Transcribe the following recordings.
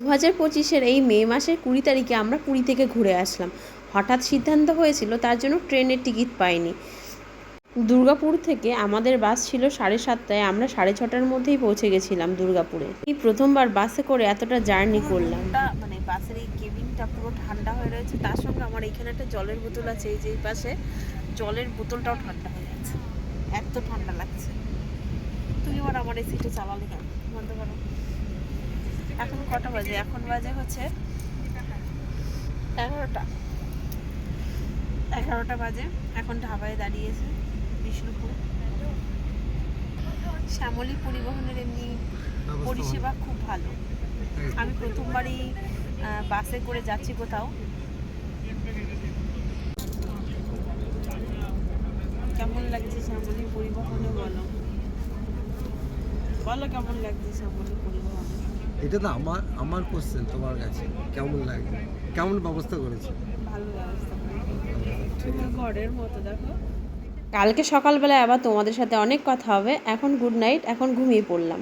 দু হাজার পঁচিশের এই মে মাসের কুড়ি তারিখে আমরা পুরী থেকে ঘুরে আসলাম। হঠাৎ সিদ্ধান্ত হয়েছিল তার জন্য ট্রেনের টিকিট পাইনি। দুর্গাপুর থেকে আমাদের বাস ছিল সাড়ে সাতটায় আমরা সাড়ে ছটার মধ্যেই পৌঁছে গেছিলাম দুর্গাপুরে। এই প্রথমবার বাসে করে এতটা জার্নি করলাম। মানে বাসের এই কেবিনটা পুরো ঠান্ডা হয়ে রয়েছে। তার সঙ্গে আমার এখানে একটা জলের বোতল আছে এই যে পাশে জলের বোতলটাও ঠান্ডা হয়ে যাচ্ছে এত ঠান্ডা লাগছে। তুমি এবার আমার এই সিটে চালালে কেন? বন্ধ করো। এখন কটা বাজে? এখন বাজে হচ্ছে এগারোটা। এগারোটা বাজে। এখন ঢাবায় দাঁড়িয়েছে বিষ্ণুপুর। শ্যামলী পরিবহনের এমনি পরিষেবা খুব ভালো। আমি প্রথমবারই বাসে করে যাচ্ছি কোথাও। কেমন লাগছে শ্যামলী পরিবহনে বলো? বলো কেমন লাগছে শ্যামলী পরিবহনে? এটা তো আমার আমার কোশ্চেন তোমার কাছে। কেমন লাগে? কেমন ব্যবস্থা করেছে? ভালো ব্যবস্থা ঘরের মতো দেখো। কালকে সকালবেলায় আবার তোমাদের সাথে অনেক কথা হবে। এখন গুড নাইট এখন ঘুমিয়ে পড়লাম।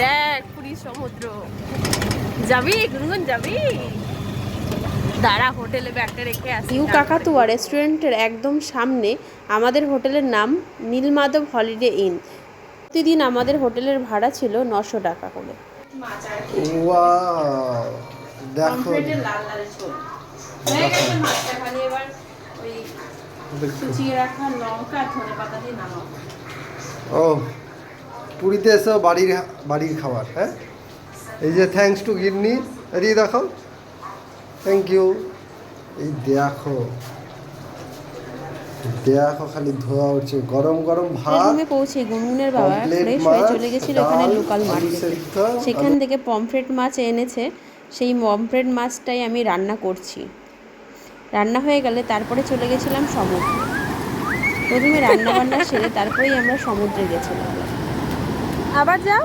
দেখ পুরী সমুদ্র। যাবি? গুনগুন যাবি? দাঁড়া হোটেলে ব্যাগটা রেখে আসি। নিউ কাকাতুয়া রেস্টুরেন্টের একদম সামনে। আমাদের হোটেলের নাম নীলমাধব হলিডে ইন। প্রতিদিন আমাদের হোটেলের ভাড়া ছিল নশো টাকা করে। ওয়াও দেখো। ও পুরীতে এসো বাড়ির বাড়ির খাবার হ্যাঁ? এই যে থ্যাঙ্কস টু গিন্নি। এদিকে দেখো থ্যাংক ইউ এই দেখো। দেখো খালি ধোয়া উঠছে। গরম গরম ভাত রুমে পৌঁছে গুনগুনের বাবা ফ্রেশ হয়ে চলে গেছিল এখানে লোকাল মার্কেটে সেখান থেকে পমফ্রেট মাছ এনেছে। সেই পমফ্রেট মাছটাই আমি রান্না করছি। রান্না হয়ে গেলে তারপরে চলে গেছিলাম সমুদ্রে। প্রথমে রান্না বান্না সেরে তারপরেই আমরা সমুদ্রে গেছিলাম। আবার যাও।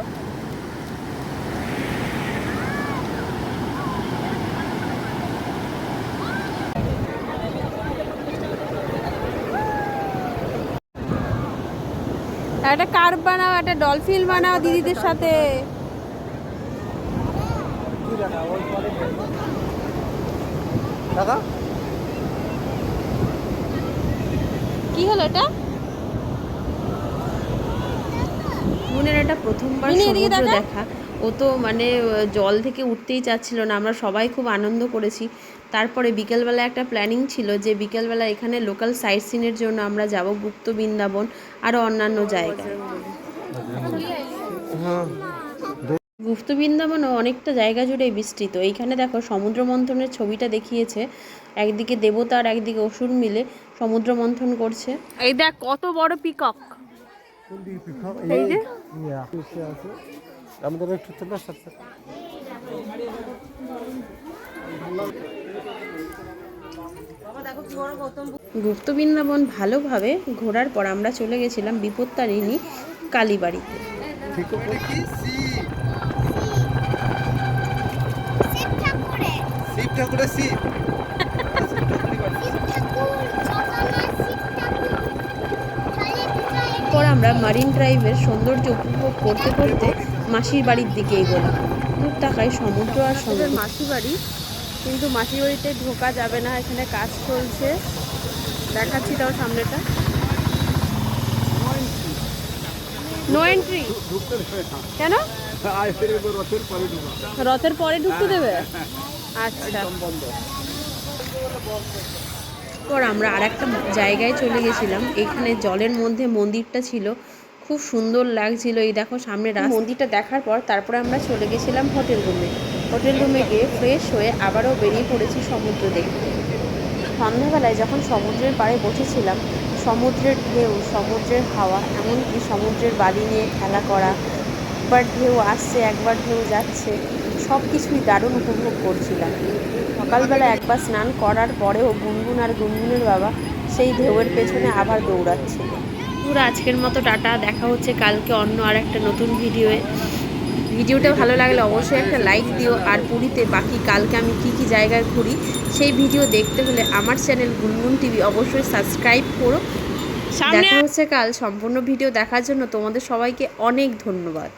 একটা কার্ভ বানাও একটা ডলফিন বানাও দিদিদের সাথে। দাদা? কি হলো এটা? মনের এটা প্রথমবার সমুদ্র দেখা। ও তো মানে জল থেকে উঠতেই চাচ্ছিল না। আমরা সবাই খুব আনন্দ করেছি। তারপরে বিকেলবেলা একটা প্ল্যানিং ছিল যে বিকেলবেলা এখানে লোকাল সাইট সিনের জন্য আমরা যাব গুপ্ত বৃন্দাবন আরও অন্যান্য জায়গায়। হ্যাঁ গুপ্ত বৃন্দাবনও অনেকটা জায়গা জুড়ে বিস্তৃত। এইখানে দেখো সমুদ্র মন্থনের ছবিটা দেখিয়েছে। একদিকে দেবতা আর একদিকে অসুর মিলে সমুদ্র মন্থন করছে। এই দেখ কত বড় পিকক এই যে। আমাদের একটু চলে আসছে গুপ্ত বৃন্দাবন ভালোভাবে ঘোরার পর আমরা চলে গেছিলাম বিপত্তারিণী কালীবাড়িতে। শিব ঠাকুরের শিব। পর আমরা মারিন ড্রাইভের সৌন্দর্য উপভোগ করতে করতে মাসির বাড়ির দিকে এগোলাম। দূর তাকায় সমুদ্র আর সমুদ্র। মাসির বাড়ি কিন্তু মাসির বাড়িতে ঢোকা যাবে না এখানে কাজ চলছে। দেখাচ্ছি তাও সামনেটা। নো এন্ট্রি কেন? রথের পরে ঢুকতে দেবে? আচ্ছা। পর আমরা আর একটা জায়গায় চলে গেছিলাম। এখানে জলের মধ্যে মন্দিরটা ছিল। খুব সুন্দর লাগছিল এই দেখো সামনে মন্দিরটা দেখার পর তারপরে আমরা চলে গেছিলাম হোটেল রুমে। হোটেল রুমে গিয়ে ফ্রেশ হয়ে আবারও বেরিয়ে পড়েছি সমুদ্র দেখতে। সন্ধ্যাবেলায় যখন সমুদ্রের পাড়ে বসেছিলাম, সমুদ্রের ঢেউ, সমুদ্রের হাওয়া, এমনকি সমুদ্রের বালি নিয়ে খেলা করা, একবার ঢেউ আসছে, একবার ঢেউ যাচ্ছে সব কিছুই দারুণ উপভোগ করছিলাম। সকালবেলা একবার স্নান করার পরেও গুনগুন আর গুনগুনের বাবা সেই ঢেউয়ের পেছনে আবার দৌড়াচ্ছিল। পুরো আজকের মতো টাটা। দেখা হচ্ছে কালকে অন্য আর একটা নতুন ভিডিওয়ে। ভিডিওটা ভালো লাগলে অবশ্যই একটা লাইক দিও। আর পুরীতে বাকি কালকে আমি কি কি জায়গায় ঘুরি সেই ভিডিও দেখতে হলে আমার চ্যানেল গুনগুন টিভি অবশ্যই সাবস্ক্রাইব করো। দেখা হচ্ছে কাল। সম্পূর্ণ ভিডিও দেখার জন্য তোমাদের সবাইকে অনেক ধন্যবাদ।